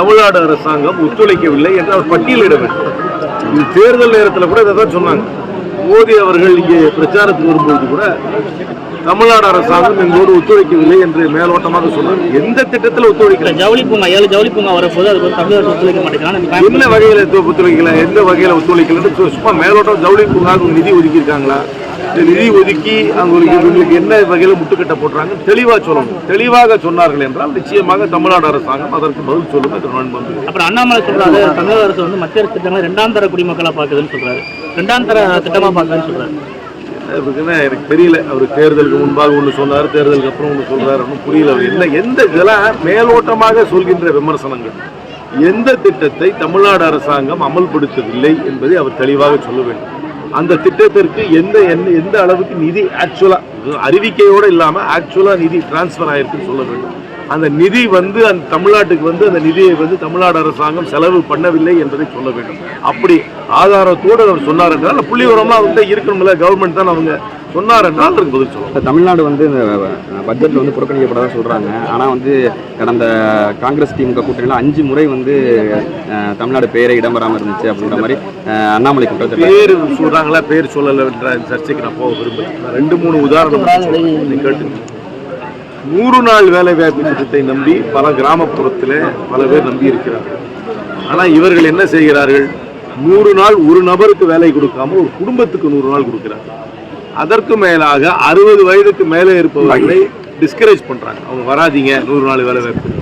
தமிழ்நாடு அரசாங்கம் ஒத்துழைக்கவில்லை என்று அவர் பட்டியலிட வேண்டும். இது தேர்தல் நேரத்தில் கூட இதை தான் சொன்னாங்க. மோடி அவர்கள் இங்கே பிரச்சாரத்துக்கு வரும்போது கூட தமிழ்நாடு அரசாங்கம் எங்களோடு ஒத்துழைக்கவில்லை என்று மேலோட்டமாக சொன்னாங்க. எந்த திட்டத்தில் ஒத்துழைக்கல? ஜவுளி பூங்கா ஏழு ஜவுளி பூங்கா வரப்போது தமிழக அரசு ஒத்துழைக்க மாட்டேங்கிறாங்க. என்ன வகையில் ஒத்துழைக்கல? எந்த வகையில் ஒத்துழைக்கலன்னு சும்மா மேலோட்டம் ஜவுளி பூங்காவுக்கு நிதி ஒதுக்கி இருக்காங்களா இந்த நிதி ஒதுக்கி அவங்களுக்கு இவங்களுக்கு என்ன வகையில் முட்டுக்கட்டை போடுறாங்க தெளிவாக சொல்லணும். தெளிவாக சொன்னார்கள் என்றால் நிச்சயமாக தமிழ்நாடு அரசாங்கம் அதற்கு பதில் சொல்லும் என்று நான் நம்புகிறேன். அப்புறம் அண்ணாமலை சொல்றாரு தமிழக அரசு வந்து மத்திய அரசு திட்டங்களை ரெண்டாம் தர குடிமக்களா பாக்குதுன்னு சொல்றாரு. ரெண்டாம் தர திட்டமா பாக்குதுன்னு சொல்றாரு. எனக்கு தெரியல. அவர் தேர்தலுக்கு முன்பாக ஒன்று சொன்னார் தேர்தலுக்கு அப்புறம் ஒன்று சொல்றாரு ஒன்றும் புரியல. அவர் என்ன எந்த இதெல்லாம் மேலோட்டமாக சொல்கின்ற விமர்சனங்கள்? எந்த திட்டத்தை தமிழ்நாடு அரசாங்கம் அமல்படுத்தவில்லை என்பதை அவர் தெளிவாக சொல்ல வேண்டும். அந்த திட்டத்திற்கு எந்த என்ன எந்த அளவுக்கு நிதி ஆக்சுவலாக அறிவிக்கையோடு இல்லாமல் ஆக்சுவலாக நிதி டிரான்ஸ்ஃபர் ஆகிருக்குன்னு சொல்ல வேண்டும். அந்த நிதி வந்து அந்த தமிழ்நாட்டுக்கு வந்து அந்த நிதியை வந்து தமிழ்நாடு அரசாங்கம் செலவு பண்ணவில்லை என்பதை சொல்ல வேண்டும். அப்படி ஆதாரத்தோடு அவர் சொன்னார் என்றால் புள்ளி உரமாக வந்து இருக்கணும்ல கவர்மெண்ட் தான் அவங்க சொன்னார் என்றால் அதற்கு பதில் சொல்லணும். இப்ப தமிழ்நாடு வந்து இந்த பட்ஜெட்டில் வந்து புறக்கணிக்கப்பட்டதாக சொல்கிறாங்க ஆனால் வந்து கடந்த காங்கிரஸ் திமுக கூட்டணியில் அஞ்சு முறை வந்து தமிழ்நாடு பெயரே இடம் வராமல் இருந்துச்சு அப்படின்ற மாதிரி அண்ணாமலை குற்றச்சாட்டு பேர் சொல்றாங்களா பேர் சொல்லலை என்ற இந்த சர்ச்சைக்கு நான் போக விரும்பல. நான் ரெண்டு மூணு உதாரணம் கேட்டுங்க நூறு நாள் வேலை வாய்ப்பு திட்டத்தை நம்பி பல கிராமப்புறத்தில் பல பேர் நம்பி இருக்கிறார்கள். ஆனால் இவர்கள் என்ன செய்கிறார்கள்? நூறு நாள் ஒரு நபருக்கு வேலை கொடுக்காம ஒரு குடும்பத்துக்கு நூறு நாள் கொடுக்கிறார்கள். அதற்கு மேலாக அறுபது வயதுக்கு மேலே இருப்பவர்களை டிஸ்கரேஜ் பண்றாங்க. அவங்க வராதீங்க நூறு நாள் வேலை வாய்ப்பு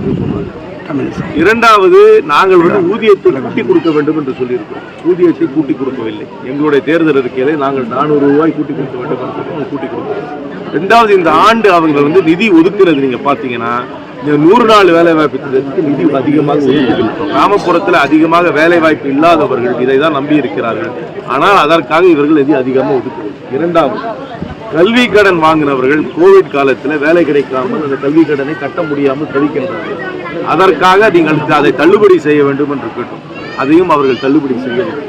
இரண்டாவது நாங்கள் வந்து ஊதியத்தை கூட்டி கொடுக்க வேண்டும் என்று சொல்லியிருக்கிறோம். ஊதியத்தை கூட்டி கொடுக்கவில்லை. எங்களுடைய தேர்தல் இருக்கையிலே நாங்கள் நானூறு ரூபாய் கூட்டி கொடுக்க வேண்டும் என்று கூட்டி கொடுக்கிறோம். ரெண்டாவது இந்த ஆண்டு அவங்க வந்து நிதி ஒதுக்குறது நீங்க பாத்தீங்கன்னா இந்த நூறு நாள் வேலை வாய்ப்பு திட்டத்துக்கு நிதி அதிகமாக ஒதுக்கியிருக்கிறோம் கிராமப்புறத்தில் அதிகமாக வேலை வாய்ப்பு இல்லாதவர்கள் இதை தான் நம்பி இருக்கிறார்கள் ஆனால் அதற்காக இவர்கள் நிதி அதிகமாக ஒதுக்குறது இரண்டாவது கல்வி கடன் வாங்கினவர்கள் கோவிட் காலத்தில் வேலை கிடைக்காமல் அந்த கல்வி கடனை கட்ட முடியாமல் தவிக்கின்றார்கள் அதற்காக நீங்கள் அதை தள்ளுபடி செய்ய வேண்டும் என்று கேட்டோம். அதையும் அவர்கள் தள்ளுபடி செய்யவில்லை.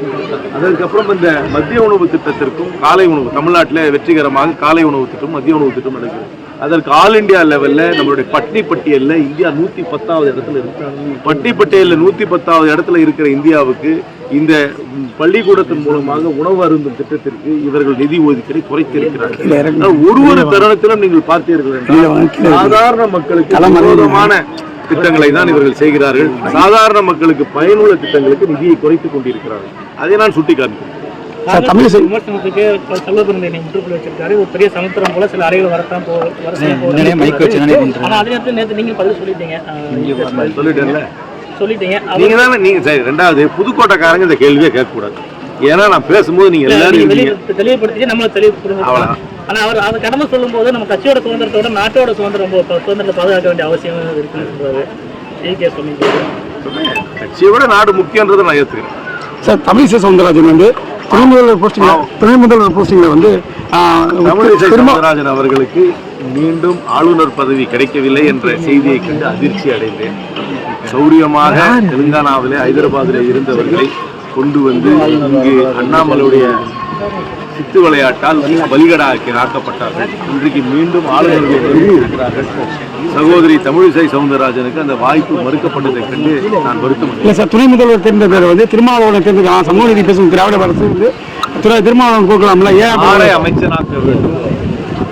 அதற்கப்புறம் இந்த மத்திய உணவு திட்டத்திற்கும் காலை உணவு தமிழ்நாட்டில் வெற்றிகரமாக காலை உணவு திட்டம் மதிய உணவு திட்டம் நடக்கிறது. அதற்கு ஆல் இந்தியா லெவல்ல நம்மளுடைய பட்னி பட்டியல்ல இந்தியா நூத்தி பத்தாவது இடத்துல இருக்கு பட்னி பட்டியல்ல நூத்தி பத்தாவது இடத்துல இருக்கிற இந்தியாவுக்கு இந்த பள்ளிக்கூடத்தின் மூலமாக உணவு அருந்தும் திட்டத்திற்கு இவர்கள் நிதி ஒதுக்கீடை குறைத்திருக்கிறார்கள். ஒரு ஒரு தருணத்திலும் நீங்கள் பார்த்தீர்கள் என்றால் சாதாரண மக்களுக்கு விரோதமான திட்டங்களை தான் இவர்கள் செய்கிறார்கள். சாதாரண மக்களுக்கு பயனுள்ள திட்டங்களுக்கு நிதியை குறைத்துக் கொண்டிருக்கிறார்கள். அதை நான் சுட்டிக்காட்டுகிறேன். காங்கிரஸ் விமர்சனத்துக்கு செல்வபிரந்தை முற்றுப்புள்ளி வச்சிருக்காரு. ஒரு பெரிய சமுத்திரம் போல சில அறைகள் வரத்தான் போ வரத்தான் போகுது. ஆனா அதே நேரத்தில் நேற்று நீங்க பதில் சொல்லிட்டீங்க. சொல்லிட்டேன்ல சொல்லிட்டீங்க. நீங்க தானே நீங்க சரி ரெண்டாவது புதுக்கோட்டைக்காரங்க இந்த கேள்வியே கேட்கக்கூடாது. ஏன்னா நான் பேசும்போது நீங்க எல்லாரும் தெளிவுபடுத்தி நம்மள அவ்வளவுதான். ஆனா அவர் அதை கடமை சொல்லும்போது நம்ம கட்சியோட சுதந்திரத்தோட நாட்டோட சுதந்திரம் சுதந்திரத்தை பாதுகாக்க வேண்டிய அவசியம் இருக்குன்னு சொல்றாரு. ஜெயிகே சொன்னீங்க கட்சியை விட நாடு முக்கியன்றதை நான் ஏத்துக்கிறேன். சார் தமிழிசை சவுந்தரராஜன் வந்து துணை முதல்வர் போஸ்டிங்ல துணை முதல்வர் போஸ்டிங்ல வந்து தமிழிசை சவுந்தரராஜன் அவர்களுக்கு மீண்டும் ஆளுநர் பதவி கிடைக்கவில்லை என்ற செய்தியை கண்டு அதிர்ச்சி அடைந்தேன். சௌரியமாக தெலுங்கானாவிலே ஹைதராபாத்திலே இருந்தவர்களை கொண்டு வந்து இங்கு அண்ணாமலையுடைய சித்து விளையாட்டால் பலிகடாக்கி ஆக்கப்பட்டார்கள் இன்றைக்கு மீண்டும் ஆளுநர்கள் சகோதரி தமிழிசை சவுந்தரராஜனுக்கு அந்த வாய்ப்பு மறுக்கப்பட்டதை கண்டு நான் வருத்தம் இல்ல சார் துணை முதல்வர் தேர்ந்த பேர் வந்து திருமாவளவனை தேர்ந்தெடுக்கலாம் சமூக நீதி பேசும் திராவிட அரசு வந்து திருமாவளவன் கொடுக்கலாம்ல ஏன் யாரை அமைச்சராக்க வேண்டும்?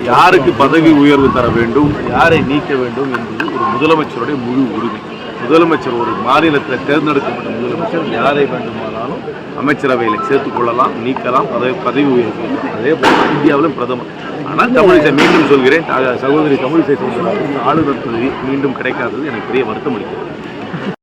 யாருக்கு பதவி உயர்வு தர வேண்டும்? யாரை நீக்க வேண்டும் என்பது ஒரு முதலமைச்சருடைய முழு உரிமை. முதலமைச்சர் ஒரு மாநிலத்தில் தேர்ந்தெடுக்கப்பட்ட முதலமைச்சர் யாரை வேண்டுமானாலும் அமைச்சரவையில் சேர்த்துக் கொள்ளலாம் நீக்கலாம் பதவி பதவி உயர்வு அதே போல இந்தியாவிலும் பிரதமர். ஆனால் தமிழிசை மீண்டும் சொல்கிறேன். சகோதரி தமிழிசை சொல்கிறார் ஆளுநர் பதவி மீண்டும் கிடைக்காதது எனக்கு பெரிய வருத்தம் அளிக்கிறது.